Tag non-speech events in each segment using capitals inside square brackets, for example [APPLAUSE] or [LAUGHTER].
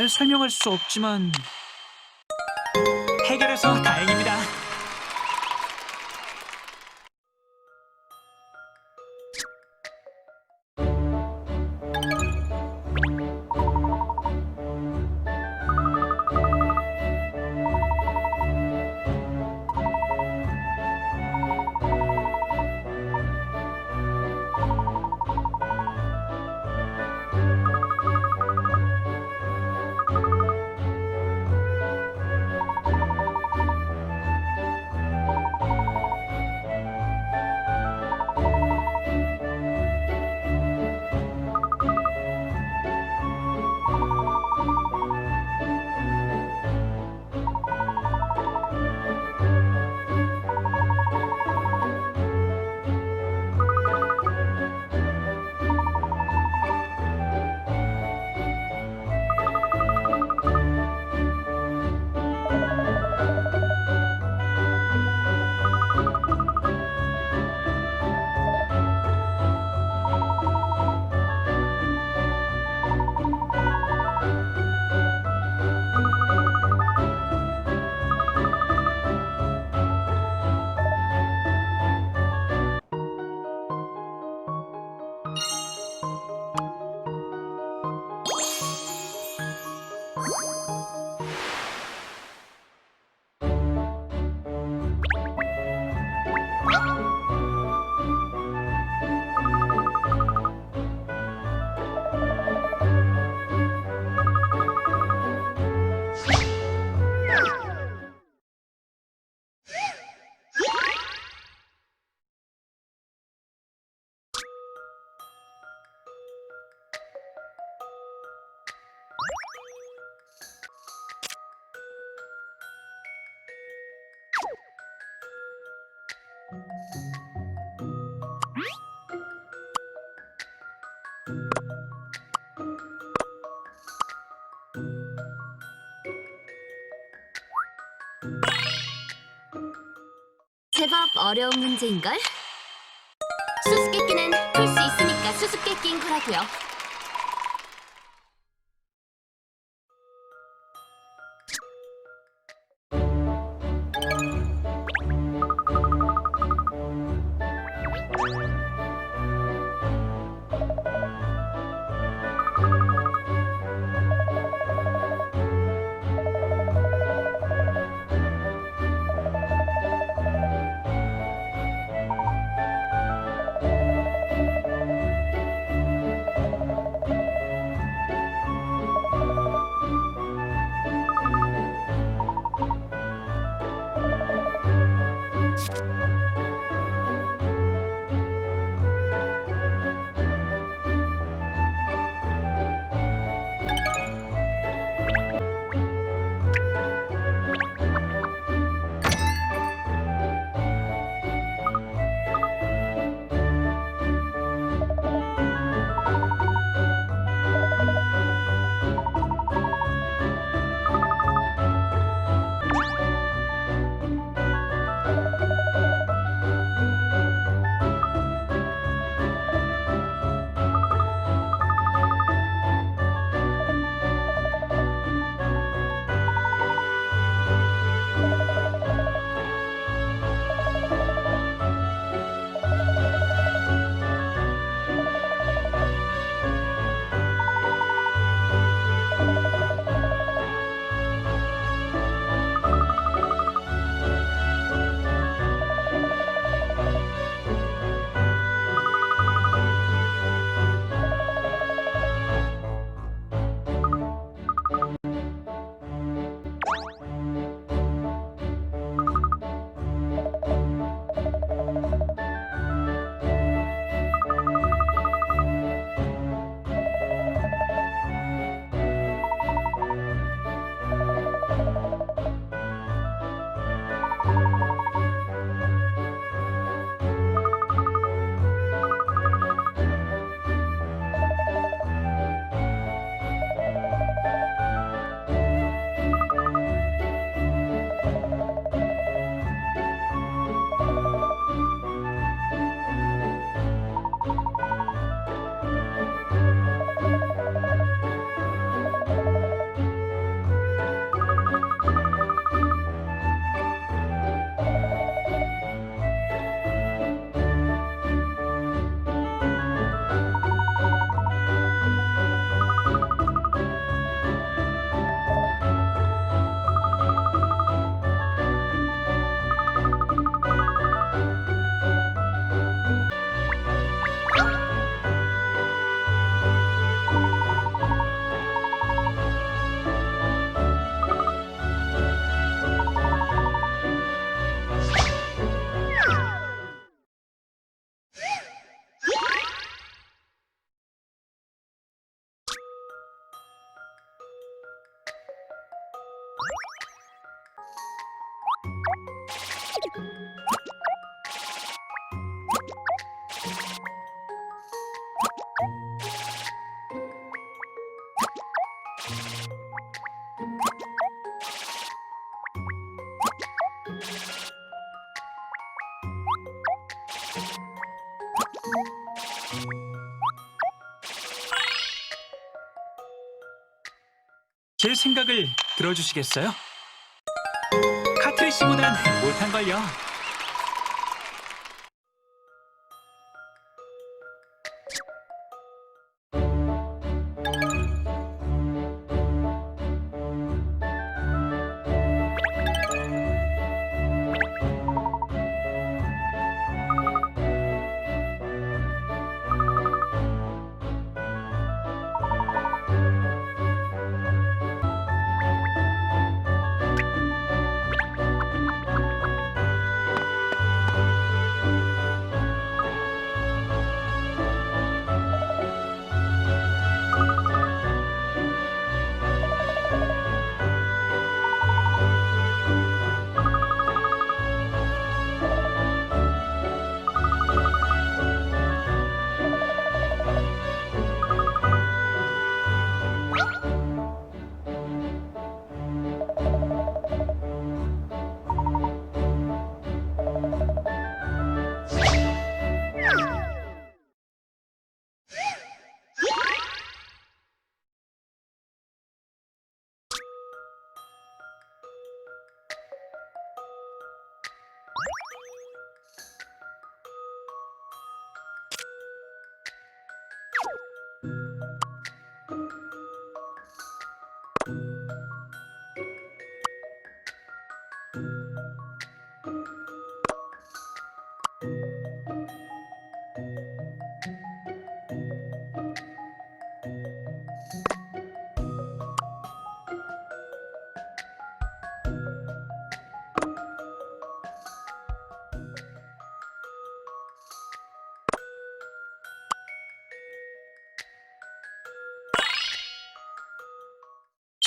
잘 설명할 수 없지만 해결해서 다행입니 어려운 문제인걸? 수수께끼는 풀 수 있으니까 수수께끼인 거라고요. 제 생각을 들어주시겠어요? 카트리 씨보단 못한걸요.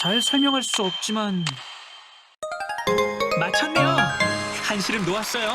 잘 설명할 수 없지만 맞췄네요. 한시름 놓았어요.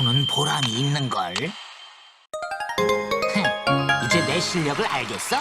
푸는 보람이 있는걸. 흥, [LAUGHS] 이제 내 실력을 알겠어?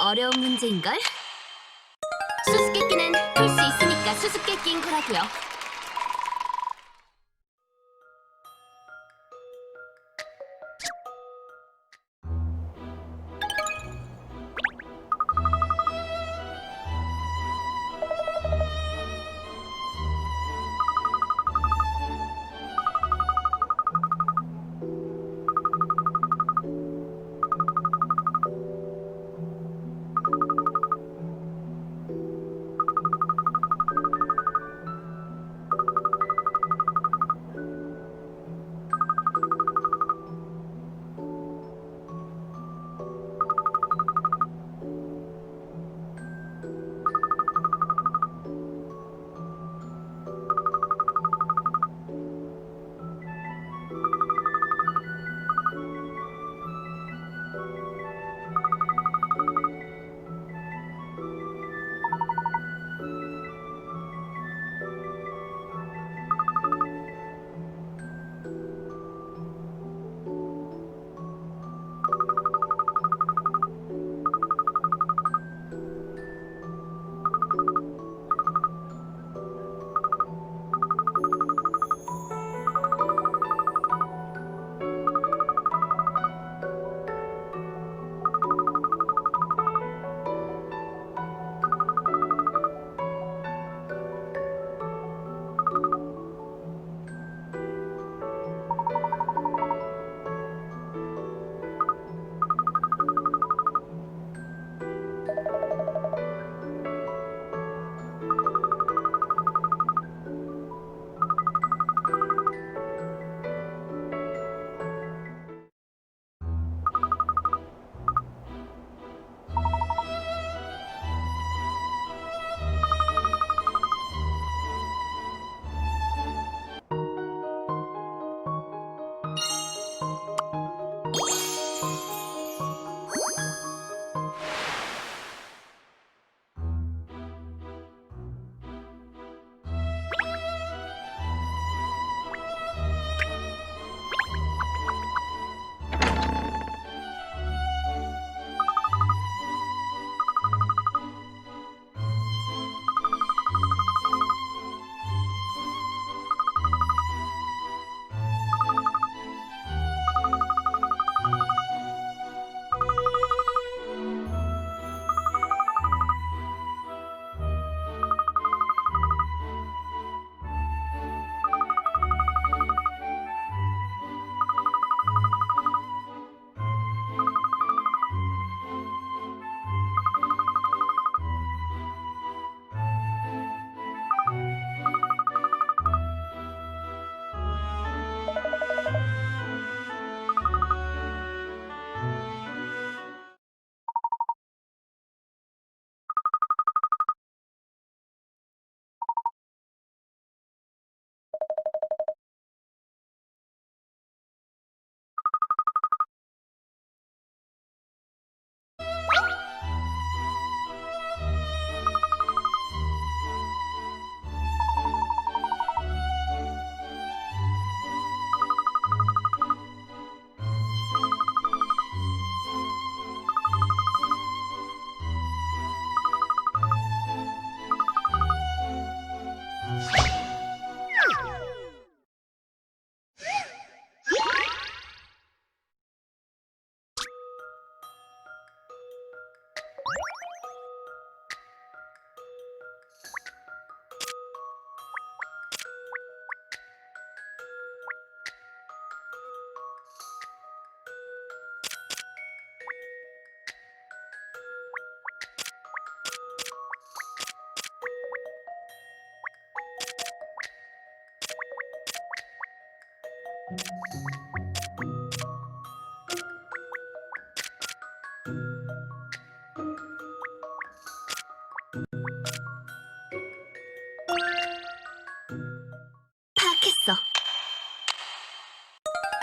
어려운 문제인걸? 수수께끼는 풀 수 있으니까 수수께끼인 거라고요.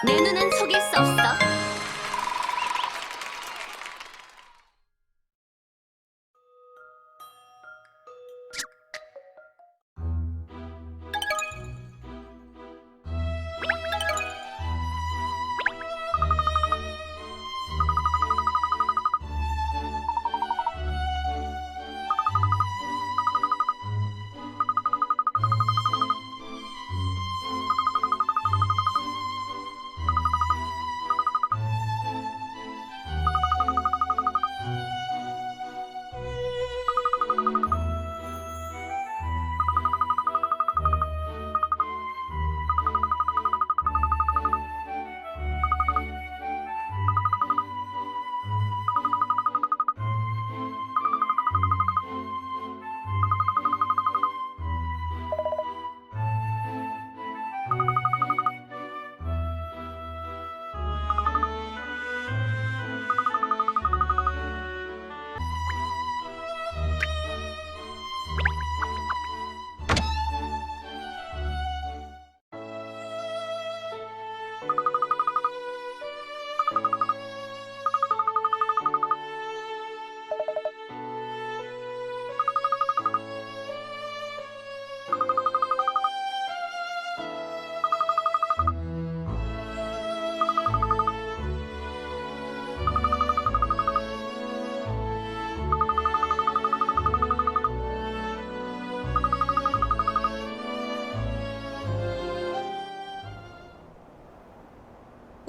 내 눈은 속일 수 없어.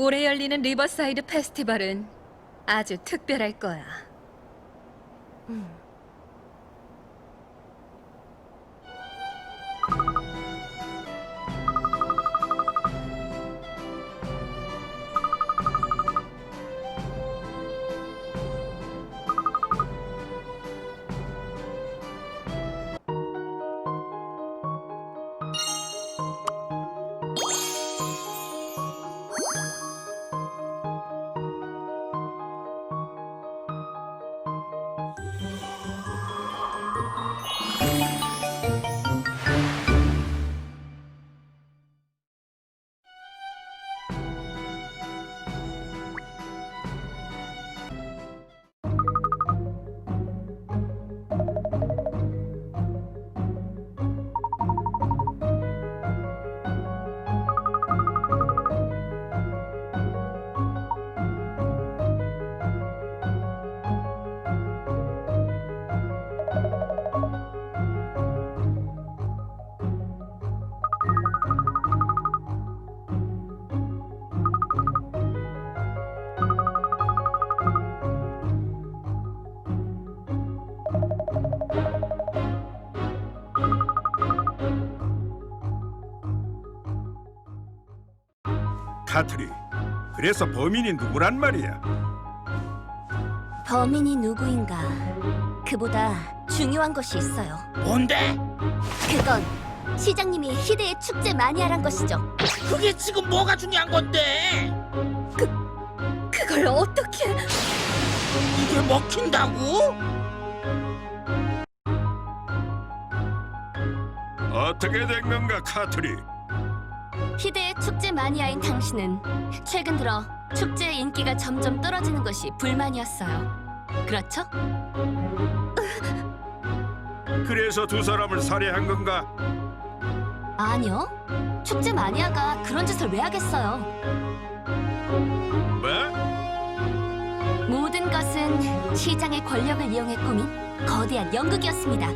올해 열리는 리버사이드 페스티벌은 아주 특별할 거야. 카 그래서 범인이 누구란 말이야? 범인이 누구인가? 그보다 중요한 것이 있어요. 뭔데? 그건 시장님이 희대의 축제 마니아란 것이죠. 그게 지금 뭐가 중요한 건데? 그걸 어떻게... 이게 먹힌다고? 어떻게 된 건가, 카트리? 희대의 축제 마니아인 당신은 최근 들어 축제의 인기가 점점 떨어지는 것이 불만이었어요. 그렇죠? 그래서 두 사람을 살해한 건가? 아니요. 축제 마니아가 그런 짓을 왜 하겠어요? 뭐? 모든 것은 시장의 권력을 이용해 꾸민 거대한 연극이었습니다.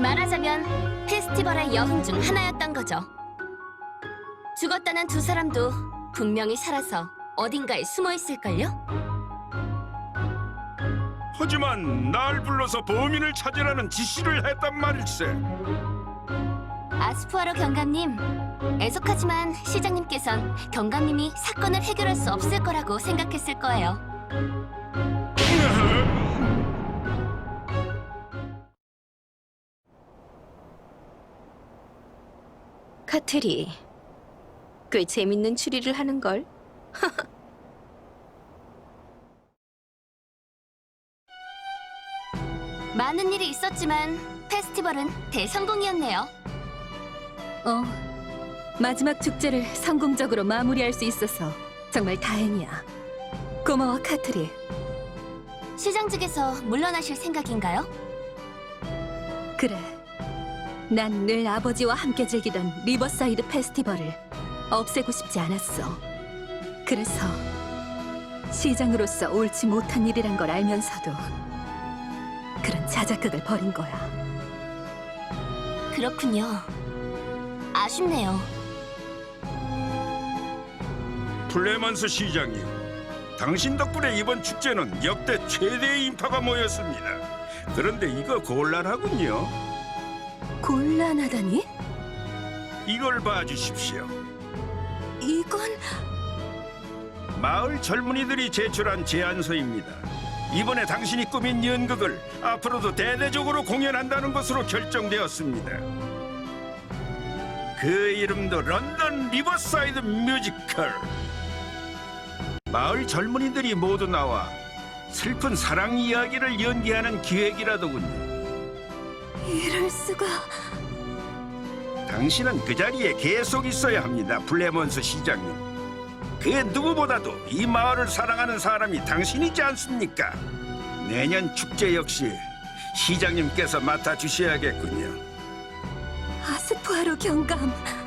말하자면 페스티벌의 여흥 중 하나였던 거죠. 죽었다는 두 사람도 분명히 살아서 어딘가에 숨어 있을걸요? 하지만 날 불러서 범인을 찾으라는 지시를 했단 말일세. 아스푸아로 경감님, 애석하지만 시장님께선 경감님이 사건을 해결할 수 없을 거라고 생각했을 거예요. 카트리, 꽤 재밌는 추리를 하는 걸. [LAUGHS] 많은 일이 있었지만 페스티벌은 대성공이었네요. 어, 마지막 축제를 성공적으로 마무리할 수 있어서 정말 다행이야. 고마워, 카트리. 시장직에서 물러나실 생각인가요? 그래. 난 늘 아버지와 함께 즐기던 리버사이드 페스티벌을 없애고 싶지 않았어. 그래서 시장으로서 옳지 못한 일이란 걸 알면서도 그런 자작극을 벌인 거야. 그렇군요. 아쉽네요. 플레먼스 시장님, 당신 덕분에 이번 축제는 역대 최대의 인파가 모였습니다. 그런데 이거 곤란하군요. 곤란하다니? 이걸 봐주십시오. 이건 마을 젊은이들이 제출한 제안서입니다. 이번에 당신이 꾸민 연극을 앞으로도 대대적으로 공연한다는 것으로 결정되었습니다. 그 이름도 런던 리버사이드 뮤지컬. 마을 젊은이들이 모두 나와 슬픈 사랑 이야기를 연기하는 기획이라더군요. 이럴 수가. 당신은 그 자리에 계속 있어야 합니다, 블레먼스 시장님. 그 누구보다도 이 마을을 사랑하는 사람이 당신이지 않습니까? 내년 축제 역시 시장님께서 맡아주셔야겠군요. 아스푸아로 경감.